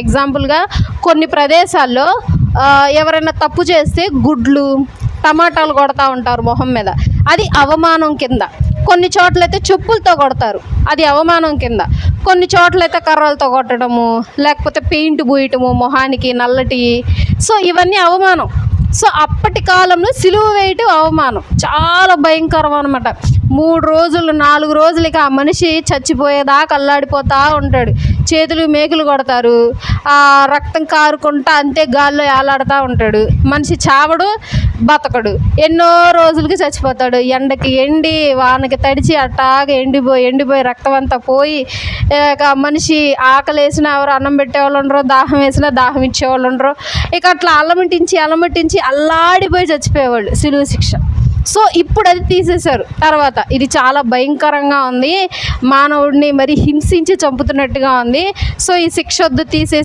ఎగ్జాంపుల్గా కొన్ని ప్రదేశాల్లో ఎవరైనా తప్పు చేస్తే గుడ్లు టమాటాలు కొడతా ఉంటారు మొహం మీద. అది అవమానం కింద. కొన్ని చోట్లయితే చెప్పులతో కొడతారు. అది అవమానం కింద. కొన్ని చోట్లయితే కర్రలతో కొట్టడము లేకపోతే పెయింట్ పూయటము మొహానికి నల్లటి. సో ఇవన్నీ అవమానం. సో అప్పటి కాలంలో సిలువ వేయటం అవమానం. చాలా భయంకరం అనమాట మూడు రోజులు నాలుగు రోజులకి ఆ మనిషి చచ్చిపోయేదాకా అల్లాడిపోతూ ఉంటాడు. చేతులు మేకులు కొడతారు. ఆ రక్తం కారుకుంటా అంతే గాల్లో ఏలాడుతూ ఉంటాడు. మనిషి చావడు బతకడు. ఎన్నో రోజులకి చచ్చిపోతాడు. ఎండకి ఎండి వానకి తడిచి అట్టాగా ఎండిపోయి ఎండిపోయి రక్తం అంతా పోయి ఇక మనిషి ఆకలి వేసినా ఎవరు అన్నం పెట్టేవాళ్ళు ఉండరు దాహం వేసినా దాహం ఇచ్చేవాళ్ళు ఉండరు. ఇక అట్లా అల్లమటించి అల్లమటించి అల్లాడిపోయి చచ్చిపోయేవాళ్ళు. సిలువ శిక్ష. సో ఇప్పుడు అది తీసేశారు. తర్వాత ఇది చాలా భయంకరంగా ఉంది. మానవుడిని మరి హింసించి చంపుతున్నట్టుగా ఉంది. సో ఈ శిక్ష వద్దు తీసేసి